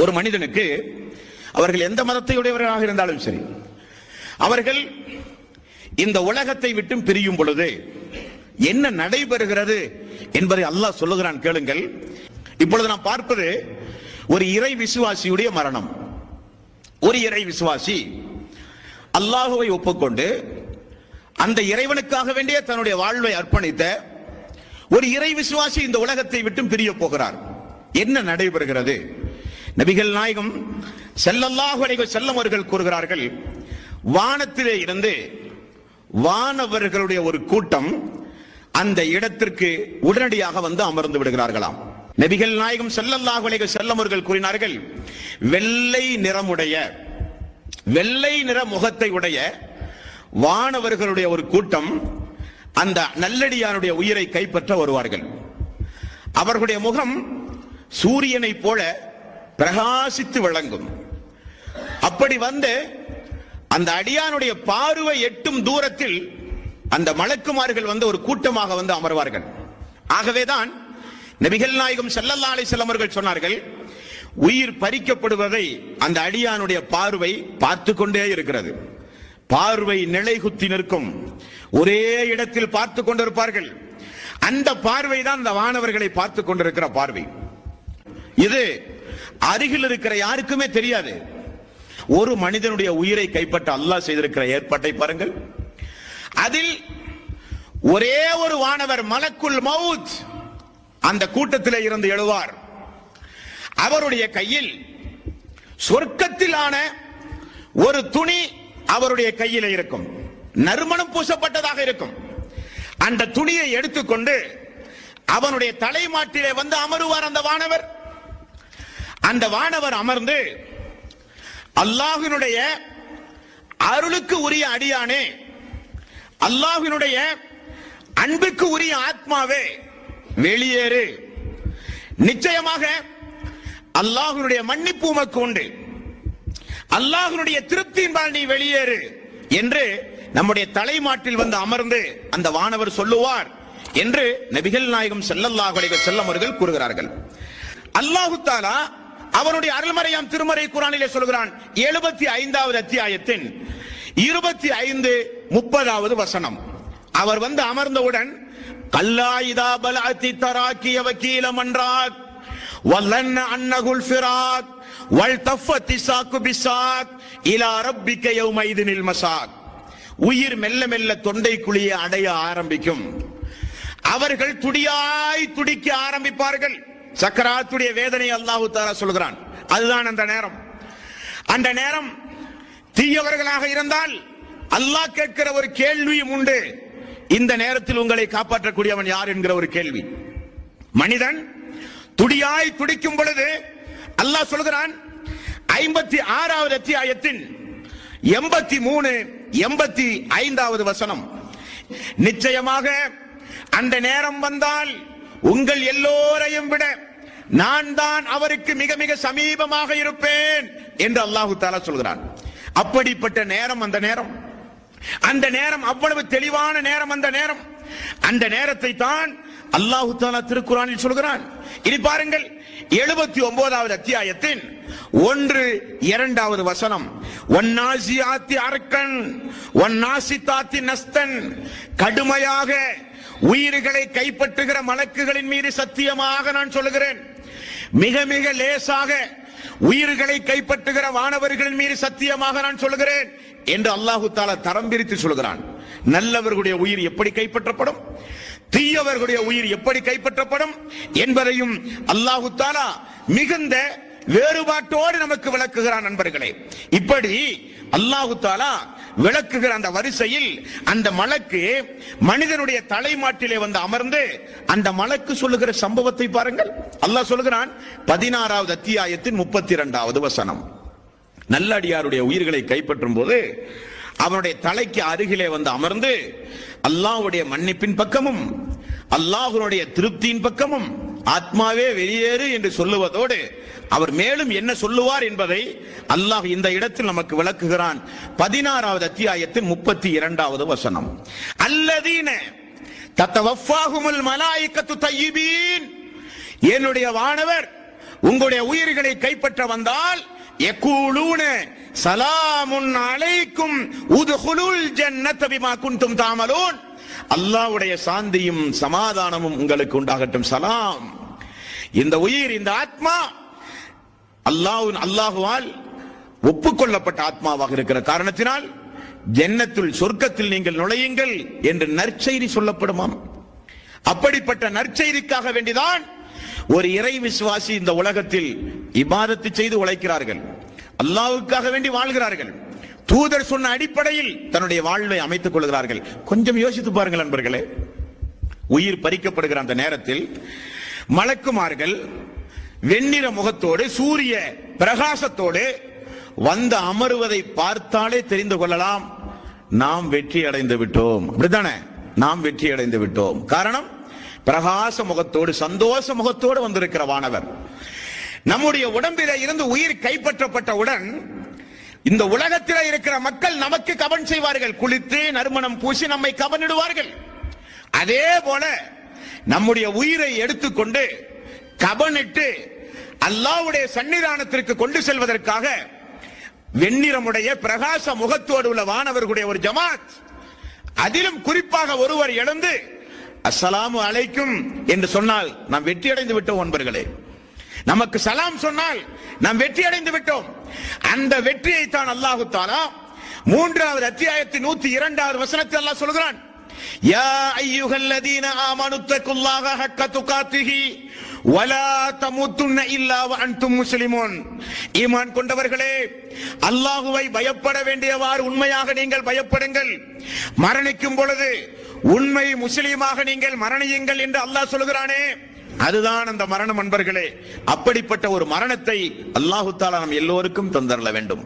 ஒரு மனிதனுக்கு அவர்கள் எந்த மதத்தை உடையவர்களாக இருந்தாலும் சரி அவர்கள் இந்த உலகத்தை விட்டும் பிரியும் பொழுது என்ன நடைபெறுகிறது என்பதை அல்லாஹ் சொல்லுகிறான் கேளுங்கள். இப்பொழுது நாம் பார்ப்பது ஒரு இறை விசுவாசியுடைய மரணம். ஒரு இறை விசுவாசி அல்லாஹுவை ஒப்புக்கொண்டு அந்த இறைவனுக்காக வேண்டிய தன்னுடைய வாழ்வை அர்ப்பணித்த ஒரு இறை விசுவாசி இந்த உலகத்தை விட்டும் பிரிய போகிறார். என்ன நடைபெறுகிறது? நபிகள் நாயகம் செல்லல்லாஹு அலைஹி செல்லம் அவர்கள் கூறுகிறார்கள் வானத்திலே இருந்து வானவர்களுடைய ஒரு கூட்டம் அந்த இடத்திற்கு உடனடியாக வந்து அமர்ந்து விடுகிறார்களாம். நபிகள் நாயகம் செல்லல்லாஹு அலைஹி செல்லம் அவர்கள் கூறினார்கள் வெள்ளை நிறமுடைய வெள்ளை நிற முகத்தை உடைய வானவர்களுடைய ஒரு கூட்டம் அந்த நல்லடியாருடைய உயிரை கைப்பற்ற வருவார்கள். அவர்களுடைய முகம் சூரியனைப் போல பிரகாசித்து விளங்கும். அப்படி வந்து அந்த அடியானுடைய பார்வை எட்டும் தூரத்தில் அந்த மலக்குமார்கள் வந்து ஒரு கூட்டமாக வந்து அமர்வார்கள். ஆகவேதான் நபிகள் நாயகம் செல்லல்லா அலைஹி அவர்கள் சொன்னார்கள் உயிர் பறிக்கப்படுவதை அந்த அடியானுடைய பார்வை பார்த்து கொண்டே இருக்கிறது. பார்வை நிலை குத்தி நிற்கும். ஒரே இடத்தில் பார்த்து கொண்டிருப்பார்கள். அந்த பார்வை தான் அந்த வானவர்களை பார்த்து கொண்டிருக்கிற பார்வை. இது அருகில் இருக்கிற யாருக்குமே தெரியாது. ஒரு மனிதனுடைய உயிரை கைப்பற்ற அல்லாஹ் செய்திருக்கிற ஏற்பாட்டை பாருங்கள். அதில் ஒரே ஒரு வானவர் மலக்குள் மவுத் அந்த கூட்டத்தில் இருந்து எழுவார். அவருடைய கையில் சொர்க்கத்திலான ஒரு துணி அவருடைய கையில் இருக்கும். நறுமணம் பூசப்பட்டதாக இருக்கும். அந்த துணியை எடுத்துக்கொண்டு அவனுடைய தலைமாட்டிலே வந்து அமருவார் அந்த வானவர். அந்த வானவர் அமர்ந்து அல்லாஹினுடைய அருளுக்கு உரிய அடியானே அல்லாஹினுடைய அன்புக்கு உரிய ஆத்மாவே வெளியேறு. நிச்சயமாக அல்லாஹினுடைய மன்னிப்பு உமக்கு உண்டு. அல்லாஹினுடைய திருப்தியின்பால் நீ வெளியேறு என்று நம்முடைய தலைமாட்டில் வந்து அமர்ந்து அந்த வானவர் சொல்லுவார் என்று நபிகள் நாயகம் ஸல்லல்லாஹு செல்லமருகள் அவர்கள் கூறுகிறார்கள். அல்லாஹு தாலா அவனுடைய அருள்மறையாம் திருமறை குரானிலே சொல்கிறான் எழுபத்தி ஐந்தாவது அத்தியாயத்தின் இருபத்தி ஐந்து முப்பதாவது வசனம். அவர் வந்து அமர்ந்தவுடன் கல்லாயுதா பலாத்தி தராக்கிய வக்கீலம் என்றார் வல்லன்ன அன்னகுல் ஃபிராக் வல் தஃபத்தி சாக்கு பிசாக் இலா ரப்பிக்க யௌமைதினில் மசாக் உயிர் மெல்ல மெல்ல தொண்டை குழியை அடைய ஆரம்பிக்கும். அவர்கள் துடியாய் துடிக்க ஆரம்பிப்பார்கள். சக்கராத்துடைய வேதனை அல்லாஹு தாரா சொல்கிறான். அதுதான் அந்த நேரம். அந்த நேரம் தீயவர்களாக இருந்தால் அல்லாஹ் கேட்கிற ஒரு கேள்வியும் உண்டு. இந்த நேரத்தில் உங்களை காப்பாற்றக்கூடியவன் யார் என்கிற ஒரு கேள்வி. மனிதன் துடியாய் துடிக்கும் பொழுது அல்லாஹ் சொல்கிறான் ஐம்பத்தி ஆறாவது அத்தியாயத்தின் எண்பத்தி மூணு எண்பத்தி ஐந்தாவது வசனம். நிச்சயமாக அந்த நேரம் வந்தால் உங்கள் எல்லோரையும் விட நான் தான் அவருக்கு மிக மிக சமீபமாக இருப்பேன் என்று அல்லாஹு தாலா சொல்கிறான். அப்படிப்பட்ட நேரம் அந்த நேரம். அந்த நேரம் அவ்வளவு தெளிவான நேரம் அந்த நேரம். அந்த நேரத்தை தான் அல்லாஹு தாலா திருக்குறானில் சொல்கிறான். இனி பாருங்கள் எழுபத்தி ஒன்பதாவது அத்தியாயத்தின் ஒன்று இரண்டாவது வசனம். ஒன்னாசி ஆத்தி அரக்கன் ஒன்னாசித்தாத்தி நஸ்தன் கடுமையாக உயிர்களை கைப்பற்றுகிற மலக்குகளின் மீது சத்தியமாக நான் சொல்லுகிறேன். மிக மிக லேசாக உயிர்களை கைப்பற்றுகிற வானவர்களின் மீது சத்தியமாக நான் சொல்லுகிறேன் என்று அல்லாஹு தாலா தரம் பிரித்து சொல்கிறான் நல்லவர்களுடைய உயிர் எப்படி கைப்பற்றப்படும்? தீயவர்களுடைய உயிர் எப்படி கைப்பற்றப்படும்? என்பதையும் அல்லாஹு தாலா மிகுந்த வேறுபாட்டோடு நமக்கு விளக்குகிறான் நண்பர்களே. இப்படி அல்லாஹு தாலா விளக்குகிற அந்த வரிசையில் அந்த மலக்கு மனிதனுடைய தலைமாட்டிலே வந்து அமர்ந்து அந்த மலக்கு சொல்லுகிற சம்பவத்தை பாருங்கள். அல்லாஹ் சொல்லுகிறான் பதினாறாவது அத்தியாயத்தின் முப்பத்தி இரண்டாவது வசனம். நல்லடியாருடைய உயிர்களை கைப்பற்றும் போது அவனுடைய தலைக்கு அருகிலே வந்து அமர்ந்து அல்லாஹுடைய மன்னிப்பின் பக்கமும் அல்லாஹுடைய திருப்தியின் பக்கமும் ஆத்மாவே வெளியேறு என்று சொல்லுவதோடு அவர் மேலும் என்ன சொல்லுவார் என்பதை அல்லாஹ் இந்த இடத்தில் நமக்கு விளக்குகிறான். பதினாறாவது அத்தியாயத்தின் முப்பத்தி இரண்டாவது வசனம். அல்லதீன தத்தவஃபாகுமுல் மலாய்க்கத்து தையிபீன் என்னுடைய வானவர் உங்களுடைய உயிர்களை கைப்பற்ற வந்தால் யகூலூன சலாமுன் அலைக்கும் உதுகுலுல் ஜன்னத பிமா குன்தும் தாமலூன். அல்லாஹ்வுடைய சாந்தியும் சமாதானமும் உங்களுக்கு உண்டாகட்டும். சலாம். இந்த உயிர் இந்த ஆத்மா அல்லாஹ் அல்லாஹுவால் ஒப்புக்கொள்ளப்பட்ட ஆத்மாவாக இருக்கிற காரணத்தினால் ஜன்னத்துள் சொர்க்கத்தில் நீங்கள் நுழையுங்கள் என்று நற்செய்தி சொல்லப்படுமாம். அப்படிப்பட்ட நற்செய்திக்காக வேண்டிதான் ஒரு இறை விசுவாசி இந்த உலகத்தில் இபாதத்து செய்து உழைக்கிறார்கள். அல்லாஹ்வுக்காக வேண்டி வாழ்கிறார்கள். தூதர் சொன்ன அடிப்படையில் தன்னுடைய வாழ்வை அமைத்துக் கொள்கிறார்கள். கொஞ்சம் யோசித்து பாருங்கள் நண்பர்களே உயிர் பறிக்கப்படுகிற அந்த நேரத்தில் மலக்குமார்கள் வெண்ணிற முகத்தோடு சூரிய பிரகாசத்தோடு வந்து அமருவதை பார்த்தாலே தெரிந்து கொள்ளலாம். நாம் வெற்றி அடைந்து விட்டோம். அப்படித்தானே? நாம் வெற்றி அடைந்து விட்டோம். காரணம் பிரகாச முகத்தோடு சந்தோஷ முகத்தோடு வந்திருக்கிற வானவர். நம்முடைய உடம்பில இருந்து உயிர் கைப்பற்றப்பட்டவுடன் இந்த உலகத்தில் இருக்கிற மக்கள் நமக்கு கவன் செய்வார்கள். குளித்து நறுமணம் பூசி நம்மை கவனிடுவார்கள். அதே போல நம்முடைய உயிரை எடுத்துக்கொண்டு கபனிட்டு அல்லாஹ்வுடைய சன்னிதானத்திற்கு கொண்டு செல்வதற்காக வெண்ணிறமுடைய பிரகாச முகத்தோடு உள்ள வானவர்களுடைய ஒரு ஜமாத். அதிலும் குறிப்பாக ஒருவர் எழுந்து அஸ்ஸலாமு அழைக்கும் என்று சொன்னால் நாம் வெற்றி அடைந்து விட்டோம் ஒன்பர்களே நமக்கு சலாம் சொன்னால் நாம் வெற்றி அடைந்து விட்டோம். அந்த வெற்றியை தான் அல்லாஹு தாலா மூன்றாவது அத்தியாயத்தின் நூத்தி இரண்டாவது வசனத்தில் அல்லாஹ் சொல்கிறான் யா ஐயுகல்லதீன ஆமனு தக்குல்லாஹ ஹக்க துகாத்திஹி வலா தமுத்துன்ன இல்லா வஅன்தும் முஸ்லிமோன். ஈமான் கொண்டவர்களே அல்லாஹுவை பயப்பட வேண்டியவாறு உண்மையாக நீங்கள் பயப்படுங்கள். மரணிக்கும் பொழுது உண்மை முஸ்லீமாக நீங்கள் மரணியுங்கள் என்று அல்லாஹ் சொல்கிறானே. அதுதான் அந்த மரணம் அன்பர்களே. அப்படிப்பட்ட ஒரு மரணத்தை அல்லாஹு தாலா நம் எல்லோருக்கும் தந்தரல வேண்டும்.